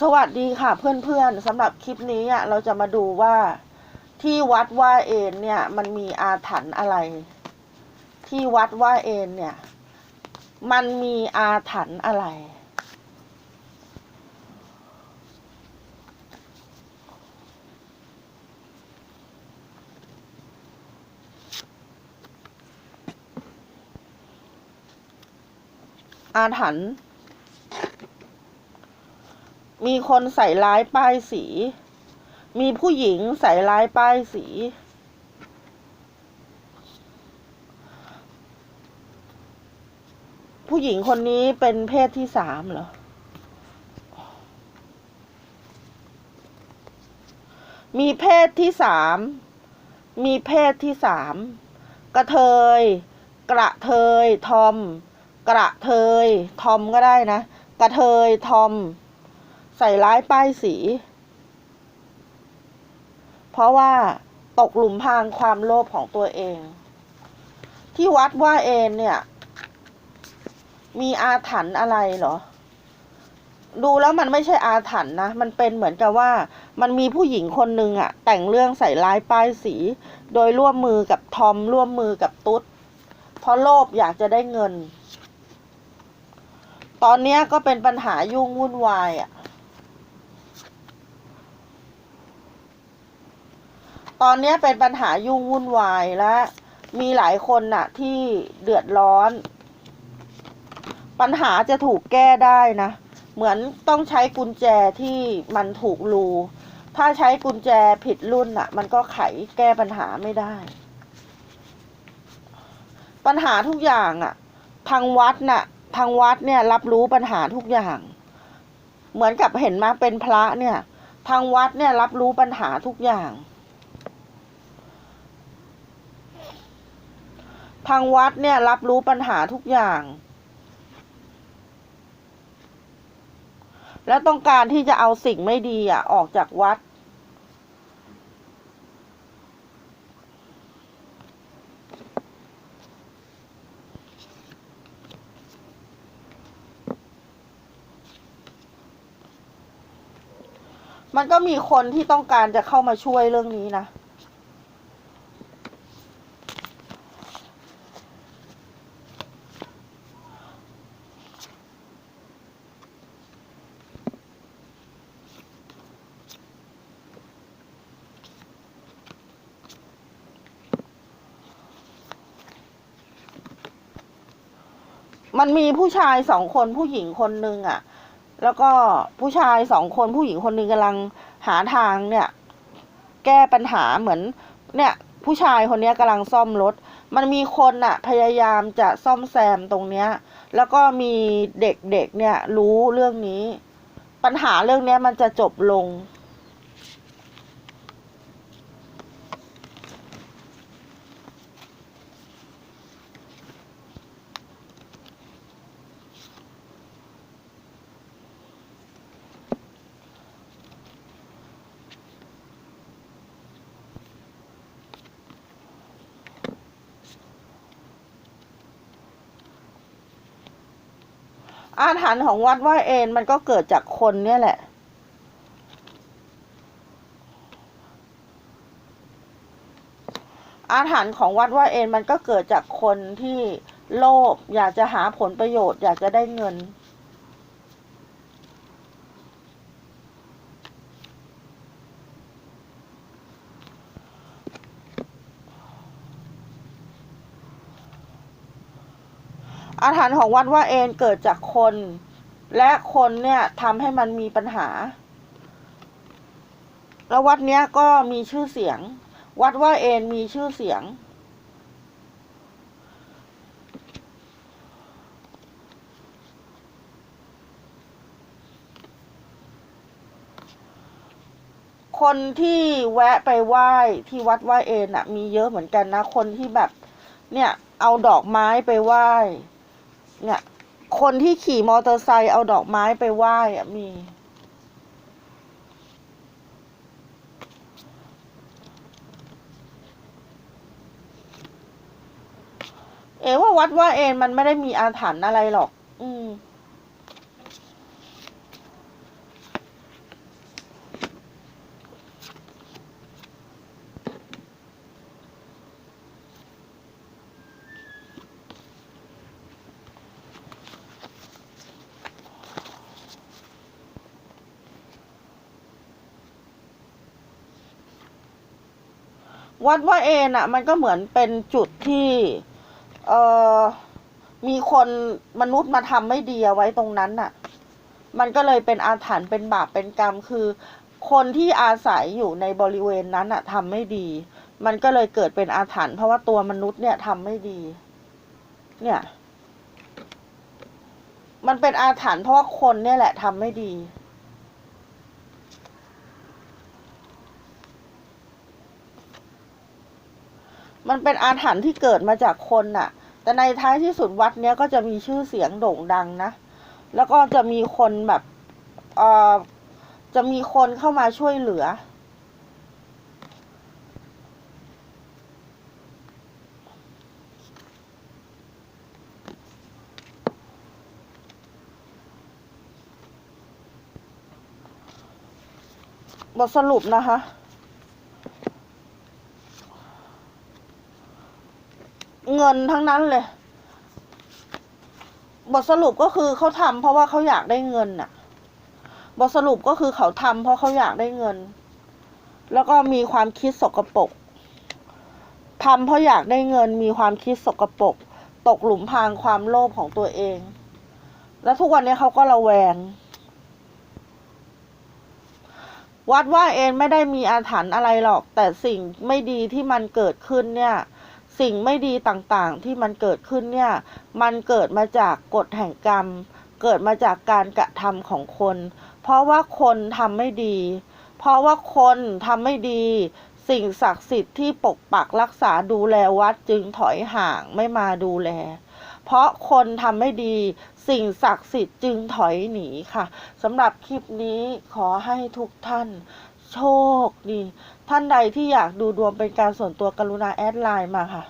สวัสดีค่ะเพื่อนๆสำหรับคลิปนี้อะเราจะมาดูว่าที่วัดว่าเอนเนี่ย มันมีอาถรรพ์อะไร ที่วัดว่าเอนเนี่ย มันมีอาถรรพ์อะไร อาถรรพ์ มีคนใส่ร้ายป้ายสี มีผู้หญิงใส่ร้ายป้ายสี ผู้หญิงคนนี้เป็นเพศที่สามเหรอ มีเพศที่สาม มีเพศที่สาม กระเทย กระเทย ทอม กระเทย ทอมก็ได้นะ กระเทย ทอม ใส่ร้ายป้ายสี เพราะว่าตกหลุมพรางความโลภของตัวเอง ที่วัดว่าเอนเนี่ย มีอาถรรพ์อะไรเหรอ ดูแล้วมันไม่ใช่อาถรรพ์นะ มันเป็นเหมือนกับว่า มันมีผู้หญิงคนหนึ่งอะแต่งเรื่องใส่ร้ายป้ายสี โดยร่วมมือกับทอมร่วมมือกับตุ๊ดเพราะโลภอยากจะได้เงิน ตอนนี้ก็เป็นปัญหายุ่งวุ่นวายอะ ตอนนี้เป็นปัญหายุ่งวุ่นวายและมีหลายคนน่ะ ที่เดือดร้อน ปัญหาจะถูกแก้ได้นะ เหมือนต้องใช้กุญแจที่มันถูกรูถ้าใช้กุญแจผิดรุ่นน่ะ มันก็ไขแก้ปัญหาไม่ได้ ปัญหาทุกอย่างอะ ทางวัดน่ะ ทางวัดเนี่ย รับรู้ปัญหาทุกอย่าง เหมือนกับเห็นมาเป็นพระเนี่ย ทางวัดเนี่ยรับรู้ปัญหาทุกอย่าง ทางวัดเนี่ยรับรู้ปัญหาทุกอย่าง แล้วต้องการที่จะเอาสิ่งไม่ดีอะ ออกจากวัด มันก็มีคนที่ต้องการจะเข้ามาช่วยเรื่องนี้นะ มันมีผู้ชายสองคนผู้หญิงคนหนึ่งอะ่ะ แล้วก็ผู้ชายสองคนผู้หญิงคนหนึ่งกำลังหาทางเนี่ย แก้ปัญหาเหมือน เนี่ย ผู้ชายคนนี้กำลังซ่อมรถ มันมีคนอะ่ะ พยายามจะซ่อมแซมตรงเนี้ย แล้วก็มีเด็กๆเนี่ย รู้เรื่องนี้ ปัญหาเรื่องเนี้ยมันจะจบลง อาถรรพ์ของวัดว่าเอนมันก็เกิดจากคนเนี่ยแหละ อาถรรพ์ของวัดว่าเอนมันก็เกิดจากคนที่โลภอยากจะหาผลประโยชน์ อยากจะได้เงิน อาถรรพ์ของวัดว่าเอนเกิดจากคน และคนเนี่ยทำให้มันมีปัญหา แล้ววัดเนี้ยก็มีชื่อเสียง วัดว่าเอนมีชื่อเสียง คนที่แวะไปไหว้ที่วัดไหว้เอนอะมีเยอะเหมือนกันนะ คนที่แบบ เนี่ยเอาดอกไม้ไปไหว้ เนี่ย คนที่ขี่มอเตอร์ไซค์เอาดอกไม้ไปไหว้อะมี เอว่าวัดว่าเอนมันไม่ได้มีอาถรรพ์อะไรหรอก อืม วัดว่าเอนอะ มันก็เหมือนเป็นจุดที่ เอ่อ มีคนมนุษย์มาทำไม่ดีเอาไว้ตรงนั้นน่ะ มันก็เลยเป็นอาถรรพ์เป็นบาปเป็นกรรมคือ คนที่อาศัยอยู่ในบริเวณนั้นอะทำไม่ดี มันก็เลยเกิดเป็นอาถรรพ์เพราะว่าตัวมนุษย์เนี่ยทำไม่ดี เนี่ย มันเป็นอาถรรพ์เพราะว่าคนเนี่ยแหละทำไม่ดี มันเป็นอาถรรพ์ที่เกิดมาจากคนน่ะ แต่ในท้ายที่สุดวัดเนี้ยก็จะมีชื่อเสียงโด่งดังนะ แล้วก็จะมีคนแบบเอ่อจะมีคนเข้ามาช่วยเหลือ บทสรุปนะคะ งินทั้งนั้นเลย บทสรุปก็คือเขาทำเพราะว่าเขาอยากได้เงินน่ะ บทสรุปก็คือเขาทำเพราะเขาอยากได้เงิน แล้วก็มีความคิดสกปรกทำเพราะอยากได้เงิน มีความคิดสกปรกตกหลุมพรางความโลภของตัวเอง แล้วทุกวันนี้เขาก็ระแวง วัดว่าเองไม่ได้มีอาถรรพ์อะไรหรอก แต่สิ่งไม่ดีที่มันเกิดขึ้นเนี่ย สิ่งไม่ดีต่างๆ ที่มันเกิดขึ้นเนี่ย มันเกิดมาจากกฎแห่งกรรม เกิดมาจากการกระทำของคน เพราะว่าคนทำไม่ดี เพราะว่าคนทำไม่ดี สิ่งศักดิ์สิทธิ์ที่ปกปักรักษาดูแลวัดจึงถอยห่างไม่มาดูแล เพราะคนทำไม่ดี สิ่งศักดิ์สิทธิ์จึงถอยหนีค่ะสำหรับคลิปนี้ขอให้ทุกท่าน โชคดี ท่านใดที่อยากดูดวงเป็นการส่วนตัวกรุณาแอดไลน์มาค่ะ